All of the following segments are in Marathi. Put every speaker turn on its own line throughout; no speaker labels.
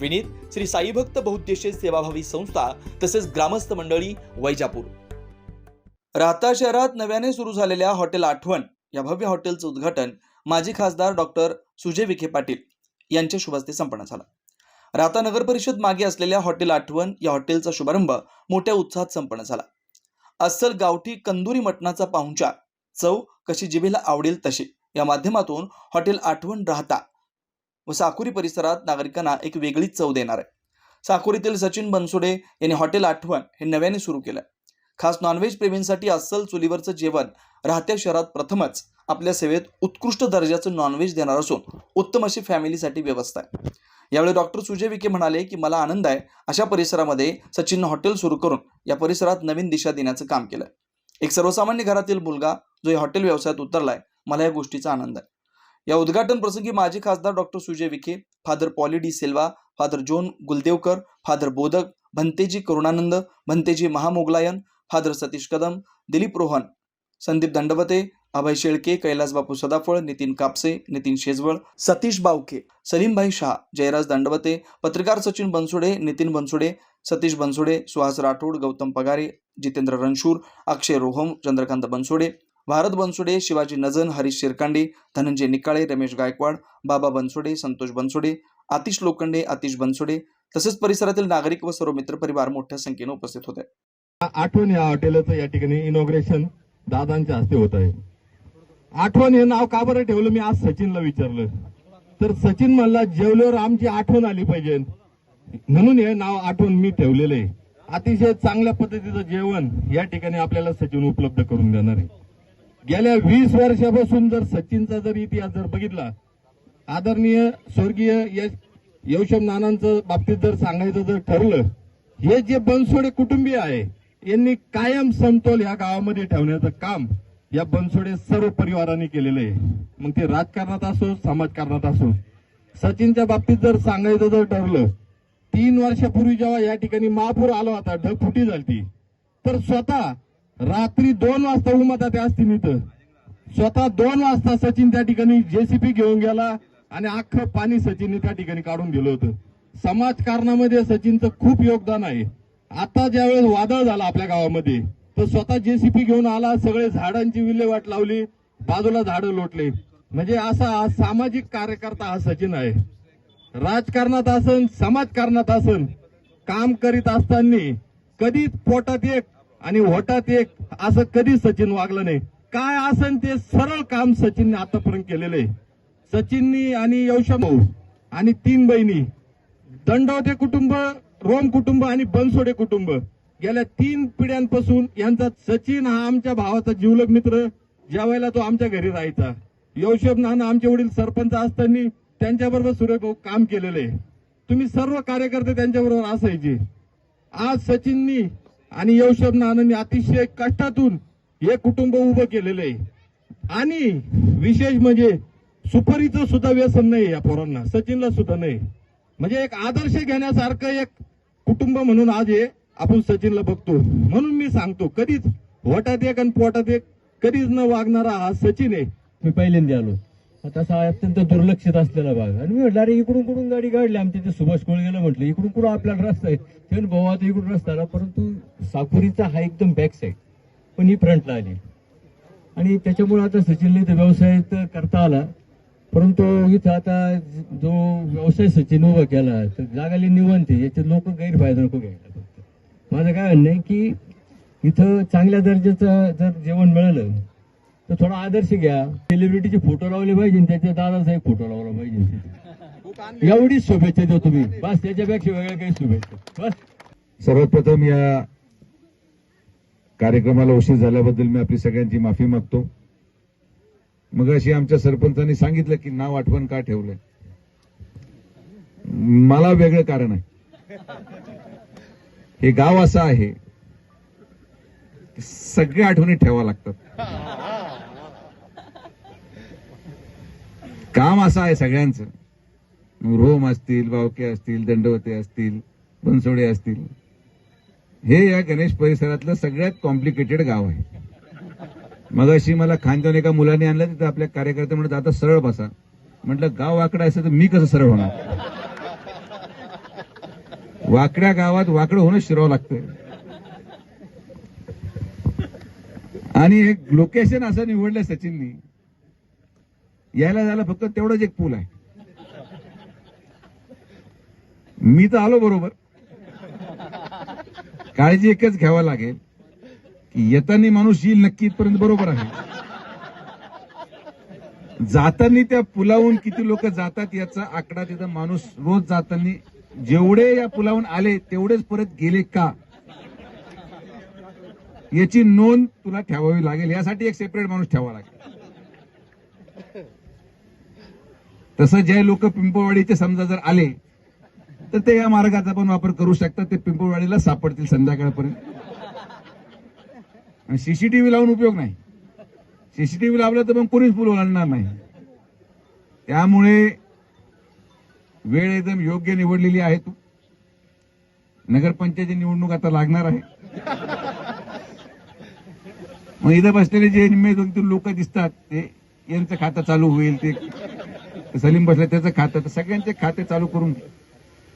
विनीत श्री साईभक्त बहुद्देशीय सेवाभावी संस्था तसेच ग्रामस्थ मंडळी वैजापूर. राहता शहरात नव्याने सुरू झालेल्या हॉटेल आठवण या भव्य हॉटेलचं उद्घाटन माजी खासदार डॉक्टर सुजय विखे पाटील यांच्या शुभ हस्ते संपन्न झाला. राहता नगर परिषद मागे असलेल्या हॉटेल आठवण या हॉटेलचा शुभारंभ मोठ्या उत्साहात संपन्न झाला. अस्सल गावठी कंदुरी मटणाचा पाहुणचार चव कशी जिभेला आवडेल तशी या माध्यमातून हॉटेल आठवण राहता व साकुरी परिसरात नागरिकांना एक वेगळीच चव देणार आहे. साकुरीतील सचिन बनसोडे यांनी हॉटेल आठवण हे नव्याने सुरू केलं खास नॉनव्हेज प्रेमींसाठी अस्सल चुलीवरचं जेवण राहत्या शहरात प्रथमच आपल्या सेवेत उत्कृष्ट दर्जाचं नॉनव्हेज देणार असून उत्तम अशी फॅमिलीसाठी व्यवस्था आहे. यावेळी डॉक्टर सुजय विखे म्हणाले की मला आनंद आहे अशा परिसरामध्ये सचिननं हॉटेल सुरू करून या परिसरात नवीन दिशा देण्याचं काम केलं एक सर्वसामान्य घरातील मुलगा जो या हॉटेल व्यवसायात उतरलाय मला या गोष्टीचा आनंद आहे. या उद्घाटन प्रसंगी माजी खासदार doctor Sujay Vikhe father Polly de Silva father John Guldevkar father Bodhak Bhanteji Karunanand Bhanteji Mahamogalayan father Satish Kadam Dilip Rohan Sandeep Dandwate Abhay Shelke Kailas Bapu Sadaphal Nitin Kapse Nitin Shejwal Satish Bawake Salimbhai Shah Jayraj Dandwate पत्रकार सचिन बनसोडे नितीन बनसोडे सतीश बनसोडे सुहास राठोड गौतम पगारे जितेंद्र रणशूर अक्षय रोहम चंद्रकांत बनसोडे भारत बनसोडे शिवाजी नजन हरीश शिरकांडे धनंजय निकाळे रमेश गायकवाड बाबा बनसोडे संतोष बनसोडे आतिश लोखंडे आतिश बनसोडे तसेच परिसरातील नागरिक व सर्व मित्र परिवार मोठ्या संख्येने उपस्थित होते.
आठवण या हॉटेलचं या ठिकाणी इनॉग्रेशन दादांच्या हस्ते होत आहे. आठवण हे नाव का बरं ठेवलं? मी आज सचिनला विचारलं. तर सचिन म्हणला जेवल्यावर आमची आठवण आली पाहिजे. म्हणून हे नाव आठवण मी ठेवलेलं आहे. अतिशय चांगल्या पद्धतीचं जेवण या ठिकाणी आपल्याला सचिन उपलब्ध करून देणार आहे. गेल्या वीस वर्षापासून जर सचिनचा जर इतिहास जर बघितला आदरणीय स्वर्गीय यश यवशम नानांचं बाबतीत जर सांगायचं जर ठरलं हे जे बनसोडे कुटुंबीय आहे यांनी कायम समतोल या गावामध्ये ठेवण्याचं काम या बनसोडे सर्व परिवारांनी केलेलं आहे. मग ते राजकारणात असो समाजकारणात असो सचिनच्या बाबतीत जर सांगायचं जर ठरलं तीन वर्षापूर्वी जेव्हा या ठिकाणी महापूर आला होता ढगफुटी झाली तर स्वतः रात्री दोन वाजता उमतात त्या असतील इथं. स्वतः दोन वाजता सचिन त्या ठिकाणी जेसीपी घेऊन गेला आणि अख्खं पाणी सचिनने त्या ठिकाणी काढून दिलं होतं. समाजकारणामध्ये सचिनचं खूप योगदान आहे. आता ज्यावेळेस वादळ झालं आपल्या गावामध्ये तर स्वतः जेसीपी घेऊन आला सगळे झाडांची विल्हेवाट लावली बाजूला झाडं लोटले. म्हणजे असा सामाजिक कार्यकर्ता हा सचिन आहे. राजकारणात असन समाजकारणात असन काम करीत असताना कधीच पोटात एक आणि होटात एक असं कधी सचिन वागलं नाही. काय असन ते सरळ काम सचिनने आतापर्यंत केलेलं. आहे सचिननी आणि यवशा भाऊ आणि तीन बहिणी. दंडवते कुटुंब रोम कुटुंब आणि बनसोडे कुटुंब. गेल्या तीन पिढ्यांपासून यांचा सचिन हा आमच्या भावाचा जिवलग मित्र. ज्या वेळेला तो आमच्या घरी राहायचा. यवशभ नाना आमचे वडील सरपंच असताना त्यांच्याबरोबर सुरेख भाऊ काम केलेलं. आहे तुम्ही सर्व कार्यकर्ते त्यांच्याबरोबर असायचे. आज सचिननी आणि यवशब नानांनी अतिशय कष्टातून हे कुटुंब उभं केलेलं आहे. आणि विशेष म्हणजे सुपारीचं सुद्धा व्यसन नाही या पोरांना सचिनला सुद्धा नाही. म्हणजे एक आदर्श घेण्यासारखं एक कुटुंब म्हणून आज हे आपण सचिनला बघतो. म्हणून मी सांगतो कधीच वटात एक आणि पोटात एक कधीच न वागणारा हा सचिन आहे.
मी पहिल्यांदा आलो. तसा अत्यंत दुर्लक्षित असलेला भाग. आणि मी म्हटलं अरे इकडून कुठून गाडी काढली? आमच्या ते सुभाष कोळगेला म्हटलं इकडून कुठं आपल्याला रस्ता आहे? ते भाऊ आता इकडून रस्ता आला. परंतु साकुरीचा हा एकदम बॅक साईड पण ही फ्रंटला आली. आणि त्याच्यामुळे आता सचिनने ते व्यवसाय तर करता आला. परंतु इथं आता जो व्यवसाय सचिन उभा केला तर जागाली निवंत याचे लोक गैरफायदा नको घ्यायला फक्त. माझं काय म्हणणं आहे की इथं चांगल्या दर्जाचं जर जेवण मिळालं तर थोडा आदर्श घ्या. सेलिब्रिटीचे फोटो लावले पाहिजे त्याच्या दादाचा एक फोटो लावला पाहिजे. एवढीच शुभेच्छा देतो तुम्ही. बस त्याच्यापेक्षा वेगळ्या काही शुभेच्छा. बस.
सर्वप्रथम या कार्यक्रमाला उशीर झाल्याबद्दल मी आपली सगळ्यांची माफी मागतो. मग अशी आमच्या सरपंचांनी सांगितलं की नाव आठवण का ठेवलंय? मला वेगळं कारण आहे. हे गाव असं आहे सगळ्या आठवणी ठेवावं लागतात. काम असं आहे सगळ्यांचं. रोम असतील बावके असतील दंडवते असतील बनसोडे असतील. हे या गणेश परिसरातलं सगळ्यात कॉम्प्लिकेटेड गाव आहे. मग अशी मला खानदेऊन एका मुलाने आणलं तिथं आपल्या कार्यकर्ते म्हणत आता सरळ बसा. म्हटलं गाव वाकडं असं तर मी कसं सरळ होणार? वाकड्या गावात वाकडं होणं शिरावं लागतं आणि एक लोकेशन असं निवडलं सचिननी यायला जायला फक्त तेवढंच एक पूल आहे. मी तर आलो बरोबर. काळजी एकच घ्यावा लागेल की येताना माणूस येईल नक्की इथपर्यंत बरोबर आहे. जाताना त्या पुलावून किती लोक जातात याचा आकडा तिथं माणूस रोज जाताना जेवढे या पुलावून आले तेवढेच परत गेले का? याची नोंद तुला ठेवावी लागेल. यासाठी एक सेपरेट माणूस ठेवावा लागेल. तसं जे लोक पिंपळवाडीचे समजा जर आले तर ते या मार्गाचा पण वापर करू शकतात. ते पिंपळवाडीला सापडतील संध्याकाळपर्यंत. आणि सीसीटीव्ही लावून उपयोग नाही. सीसीटीव्ही लावलं तर मग कोणीच पूल ओलांडणार नाही. त्यामुळे वेळ एकदम योग्य निवडलेली आहे तू. नगरपंचायती निवडणूक आता लागणार आहे. मग इथं बसलेले जे निम्मे दोन तीन लोक दिसतात ते यांचं खातं चालू होईल ते सलीम बसले त्याचं खातं तर सगळ्यांचे खाते चालू करून घे.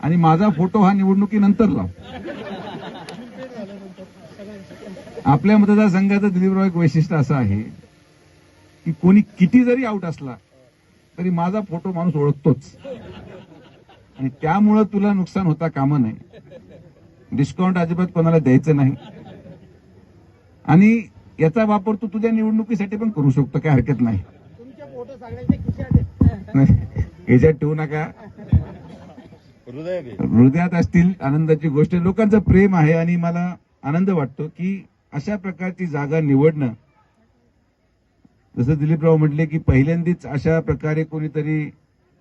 आणि माझा फोटो हा निवडणुकीनंतर लाव. आपल्या मतदारसंघाचं दिलीपराव एक वैशिष्ट्य असं आहे की कोणी किती जरी आउट असला तरी माझा फोटो माणूस ओळखतोच. आणि त्यामुळं तुला नुकसान होता कामा नाही. डिस्काउंट अजिबात कोणाला द्यायचं नाही. आणि याचा वापर तू तुझ्या निवडणुकीसाठी पण करू शकतो काय हरकत नाही. नाही, याच्यात ठेवू नका. हृदयात असतील आनंदाची गोष्ट. लोकांचं प्रेम आहे आणि मला आनंद वाटतो की अशा प्रकारची जागा निवडणं. जसं दिलीपराव म्हटले की पहिल्यांदाच अशा प्रकारे कोणीतरी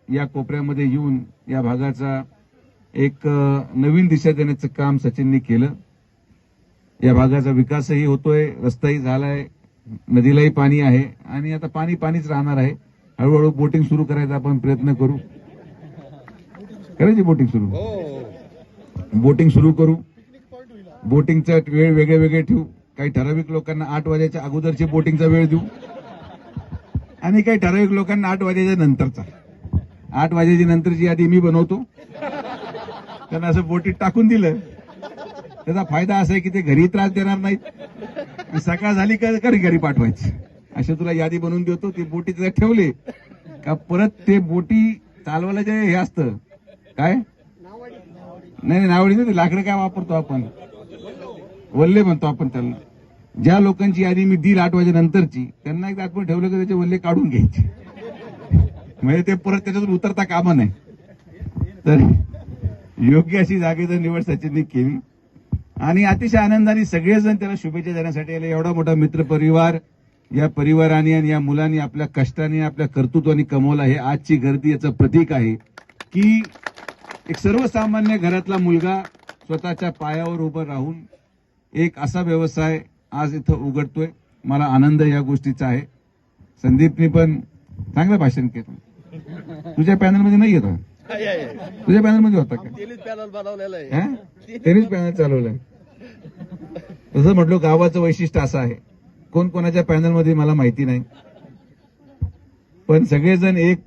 या कोपऱ्यामध्ये येऊन या भागाचा एक नवीन दिशा देण्याचं काम सचिननी केलं. या भागाचा विकासही होतोय रस्ताही झालाय नदीलाही पाणी आहे आणि आता पाणी पाणीच राहणार आहे. हळूहळू बोटिंग सुरू करायचा आपण प्रयत्न करू. करायची बोटिंग सुरू. बोटिंग सुरू करू. बोटिंगचा वेळ वेगळे वेगळे ठेवू. काही ठराविक लोकांना आठ वाजेच्या अगोदरची बोटिंगचा वेळ देऊ. आणि काही ठराविक लोकांना आठ वाजेच्या नंतरचा. आठ वाजेची नंतरची यादी मी बनवतो. त्यांना असं बोटीत टाकून दिलं. त्याचा फायदा असा आहे की ते घरी त्रास देणार नाहीत. सकाळ झाली का घरी घरी पाठवायची. अशी तुला यादी बनवून देतो ती बोटी तिथे ठेवली का परत ते बोटी चालवायला जे हे असतं काय? नाही नाही, नावडी नाही लाकडं काय वापरतो आपण? वल्ले म्हणतो आपण त्यांना. ज्या लोकांची यादी मी दिल आठ वाजेनंतरची त्यांना एकदा आठवण ठेवलं की त्याचे वल्ले काढून घ्यायचे. म्हणजे ते परत त्याच्यातून उतरता कामा नाही तर योग्य अशी जागेची निवड सचिनने केली. आणि अतिशय आनंदाने सगळेजण त्याला शुभेच्छा देण्यासाठी आले. एवढा मोठा मित्र परिवार या परिवाराने आणि या मुलांनी आपल्या कष्टाने आपल्या कर्तृत्वाने कमवला. हे आजची गर्दी याचं प्रतीक आहे की एक सर्वसामान्य घरातला मुलगा स्वतःच्या पायावर उभं राहून एक असा व्यवसाय आज इथं उघडतोय. मला आनंद या गोष्टीचा आहे. संदीपनी पण चांगलं भाषण केलं. तुझ्या पॅनलमध्ये नाही येत तुझ्या पॅनलमध्ये होता का? त्यांनीच पॅनल चालवलंय. तसं म्हटलं गावाचं वैशिष्ट्य असं आहे. कोण कोणाच्या पॅनलमध्ये मला माहिती नाही. पण सगळेजण एक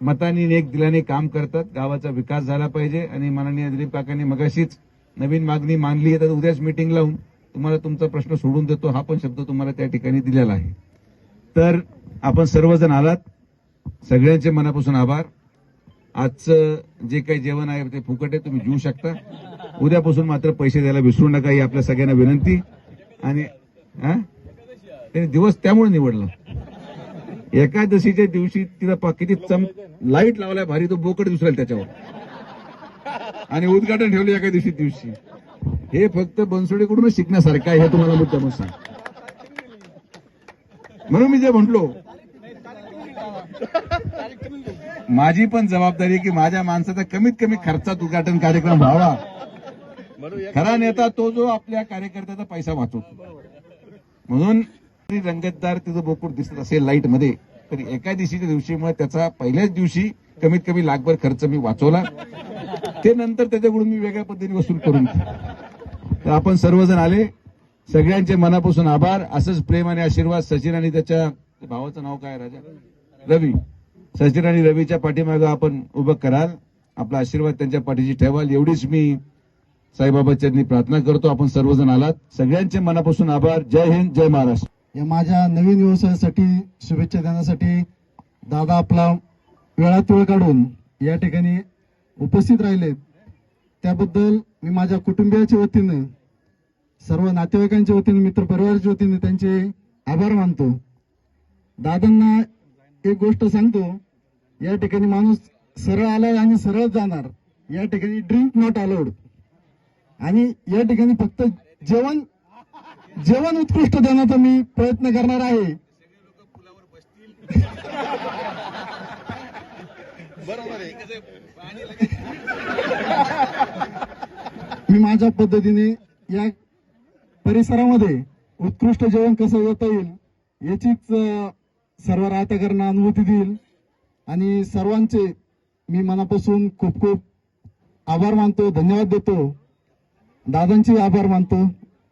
मताने एक दिलाने काम करतात. गावाचा विकास झाला पाहिजे आणि माननीय दिलीप काकांनी मगाशीच नवीन मागणी मांडली आहे. तर उद्याच मिटिंग लावून तुम्हाला तुमचा प्रश्न सोडून देतो. हा पण शब्द तुम्हाला त्या ठिकाणी दिलेला आहे. तर आपण सर्वजण आलात. सगळ्यांचे मनापासून आभार. आजचं जे काही जेवण आहे ते फुकट आहे. तुम्ही घेऊ शकता. उद्यापासून मात्र पैसे द्यायला विसरू नका. ही आपल्या सगळ्यांना विनंती. आणि हा? त्याने दिवस त्यामुळे निवडला. एकादशीच्या दिवशी तिला किती चम लाइट लावलाय भारी तो बोकड दुसरेल त्याच्यावर. आणि उद्घाटन ठेवलं एका दिवशी. दिवशी हे फक्त बनसोडेकडूनच शिकण्यासारखं आहे हे तुम्हाला मुद्दा सांग म्हणून मी जे म्हटलो माझी पण जबाबदारी आहे की माझ्या माणसाचा कमीत कमी खर्चात उद्घाटन कार्यक्रम व्हावा. खरा नेता तो जो आपल्या कार्यकर्त्याचा पैसा वाचवतो. म्हणून जरी रंगतदार त्याचं बोकूट दिसत असेल लाइटमध्ये. तरी एका दिवशीच्या दिवशी मग त्याचा पहिल्याच दिवशी कमीत कमी लाखभर खर्च मी वाचवला. ते नंतर त्याच्याकडून मी वेगळ्या पद्धतीने वसूल करून तर आपण सर्वजण आले. सगळ्यांचे मनापासून आभार. असंच प्रेम आणि आशीर्वाद सचिन आणि त्याच्या भावाचं नाव काय राजा? रवी. सचिन आणि रवीच्या पाठीमागं आपण उभं कराल. आपला आशीर्वाद त्यांच्या पाठीशी ठेवाल. एवढीच मी साईबाबा चरणी प्रार्थना करतो. आपण सर्वजण आलात. सगळ्यांचे मनापासून आभार. जय हिंद जय महाराष्ट्र.
या माझ्या नवीन व्यवसायासाठी शुभेच्छा देण्यासाठी दादा आपला वेळात वेळ काढून या ठिकाणी उपस्थित राहिले. त्याबद्दल मी माझ्या कुटुंबियाच्या वतीने सर्व नातेवाईकांच्या वतीने मित्रपरिवाराच्या वतीने त्यांचे आभार मानतो. दादांना एक गोष्ट सांगतो या ठिकाणी माणूस सरळ आलाय आणि सरळ जाणार. या ठिकाणी ड्रिंक नॉट अलाउड आणि या ठिकाणी फक्त जेवण जेवण उत्कृष्ट देण्याचा मी प्रयत्न करणार आहे. मी माझ्या पद्धतीने या परिसरामध्ये उत्कृष्ट जेवण कसं देता येईल याचीच सर्व राहत्याकरांना अनुभूती देईल. आणि सर्वांचे मी मनापासून खूप खूप आभार मानतो धन्यवाद देतो. दादांचे आभार मानतो.